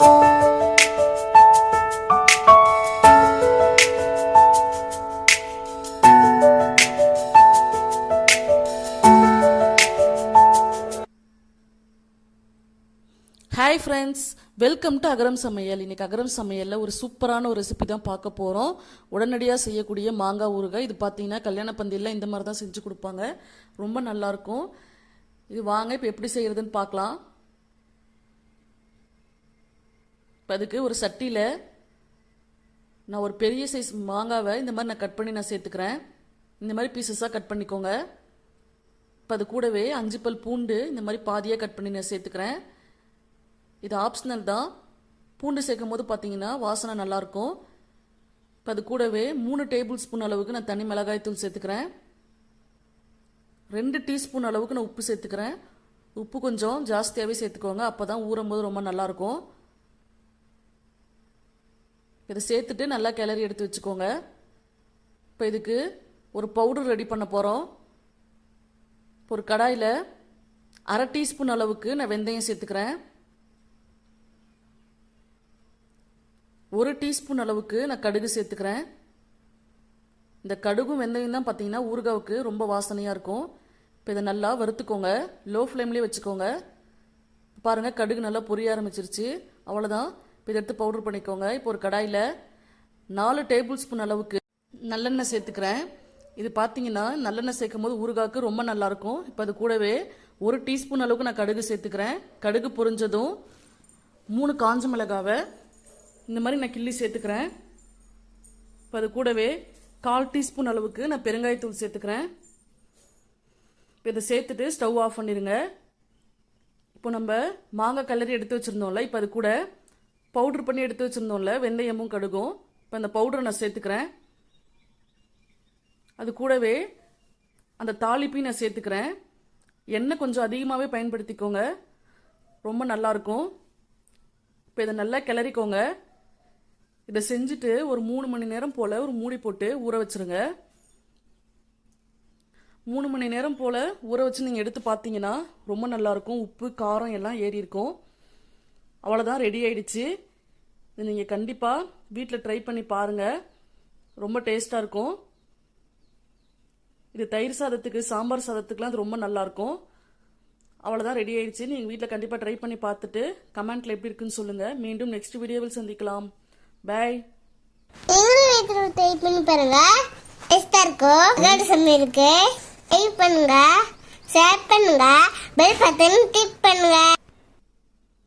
Hi friends welcome to Agaram சமையல் இன்றைக்கி அகரம் சமையலில் ஒரு சூப்பரான ஒரு ரெசிபி தான் பார்க்க போகிறோம் உடனடியாக செய்யக்கூடிய மாங்காய் ஊறுகாய். இது பார்த்தீங்கன்னா கல்யாண பந்தியில் இந்த மாதிரி தான் செஞ்சு கொடுப்பாங்க. ரொம்ப நல்லாயிருக்கும் இது வாங்க இப்போ எப்படி செய்கிறதுன்னு பார்க்கலாம். இப்போ அதுக்கு ஒரு சட்டியில் நான் ஒரு பெரிய சைஸ் மாங்காவை இந்த மாதிரி நான் கட் பண்ணி நான் சேர்த்துக்கிறேன். இந்த மாதிரி பீசஸாக கட் பண்ணிக்கோங்க. இப்போ அது கூடவே அஞ்சு பல் பூண்டு இந்த மாதிரி பாதியாக கட் பண்ணி நான் சேர்த்துக்கிறேன். இது ஆப்ஷனல் தான். பூண்டு சேர்க்கும் போது பார்த்தீங்கன்னா வாசனை நல்லாயிருக்கும் இப்போ அது கூடவே மூணு டேபிள் ஸ்பூன் அளவுக்கு நான் தனி மிளகாய் தூள் சேர்த்துக்கிறேன். ரெண்டு டீஸ்பூன் அளவுக்கு நான் உப்பு சேர்த்துக்கிறேன். உப்பு கொஞ்சம் ஜாஸ்தியாகவே சேர்த்துக்கோங்க. அப்போ தான் ஊறும் போது ரொம்ப நல்லாயிருக்கும் இதை சேர்த்துட்டு நல்லா கிளறி எடுத்து வச்சுக்கோங்க. இப்போ இதுக்கு ஒரு பவுடர் ரெடி பண்ண போகிறோம் ஒரு கடாயில் அரை டீஸ்பூன் அளவுக்கு நான் வெந்தயம் சேர்த்துக்கிறேன். ஒரு டீஸ்பூன் அளவுக்கு நான் கடுகு சேர்த்துக்கிறேன். இந்த கடுகும் வெந்தயம் தான் பார்த்தீங்கன்னா ஊறுகாவுக்கு ரொம்ப வாசனையாக இருக்கும். இப்போ இதை நல்லா வறுத்துக்கோங்க. லோ ஃப்ளேம்லேயே வச்சுக்கோங்க. பாருங்கள் கடுகு நல்லா பொரிய ஆரம்பிச்சிருச்சு. அவ்வளோதான் இப்போ இதை எடுத்து பவுடர் பண்ணிக்கோங்க. இப்போ ஒரு கடாயில் நாலு டேபிள் ஸ்பூன் அளவுக்கு நல்லெண்ணெய் சேர்த்துக்கிறேன். இது பார்த்தீங்கன்னா நல்லெண்ணெய் சேர்க்கும் போது ஊறுகாய்க்கு ரொம்ப நல்லாயிருக்கும். இப்போ அது கூடவே ஒரு டீஸ்பூன் அளவுக்கு நான் கடுகு சேர்த்துக்கிறேன். கடுகு பொரிஞ்சதும் மூணு காஞ்ச மிளகாவை இந்த மாதிரி நான் கிள்ளி சேர்த்துக்கிறேன். இப்போ அது கூடவே கால் டீஸ்பூன் அளவுக்கு நான் பெருங்காயத்தூள் சேர்த்துக்கிறேன். இப்போ இதை சேர்த்துட்டு ஸ்டவ் ஆஃப் பண்ணிடுங்க இப்போ நம்ம மாங்காய் கலரி எடுத்து வச்சுருந்தோம்ல இப்போ அது கூட பவுட்ரு பண்ணி எடுத்து வச்சுருந்தோம்ல வெந்தயமும் கடுகும். இப்போ அந்த பவுடரை நான் சேர்த்துக்கிறேன். அது கூடவே அந்த தாளிப்பையும் நான் சேர்த்துக்கிறேன். எண்ணெய் கொஞ்சம் அதிகமாகவே பயன்படுத்திக்கோங்க. ரொம்ப நல்லாயிருக்கும் இப்போ இதை நல்லா கிளறிக்கோங்க. இதை செஞ்சுட்டு ஒரு மூணு மணி நேரம் போல் ஒரு மூடி போட்டு ஊற வச்சுருங்க. மூணு மணி நேரம் போல் ஊற வச்சு நீங்கள் எடுத்து பார்த்தீங்கன்னா ரொம்ப நல்லாயிருக்கும் உப்பு காரம் எல்லாம் ஏறி இருக்கும். அவ்வளோதான் ரெடி ஆயிடுச்சு. இது நீங்கள் கண்டிப்பாக வீட்டில் ட்ரை பண்ணி பாருங்கள் ரொம்ப டேஸ்ட்டாக இருக்கும். இது தயிர் சாதத்துக்கு சாம்பார் சாதத்துக்குலாம் அது ரொம்ப நல்லாயிருக்கும் அவ்வளோதான் ரெடி ஆயிடுச்சு. நீங்கள் வீட்டில் கண்டிப்பாக ட்ரை பண்ணி பார்த்துட்டு கமெண்ட்டில் எப்படி இருக்குன்னு சொல்லுங்கள் மீண்டும் நெக்ஸ்ட் வீடியோவில் சந்திக்கலாம். பாய் ட்ரை பண்ணி பாருங்க? டேஸ்டா இருக்கும் அதாவது சமையலுக்கு ட்ரை பண்ணுங்க. ஷேர் பண்ணுங்க. பெல் பட்டன் கிளிக் பண்ணுங்க.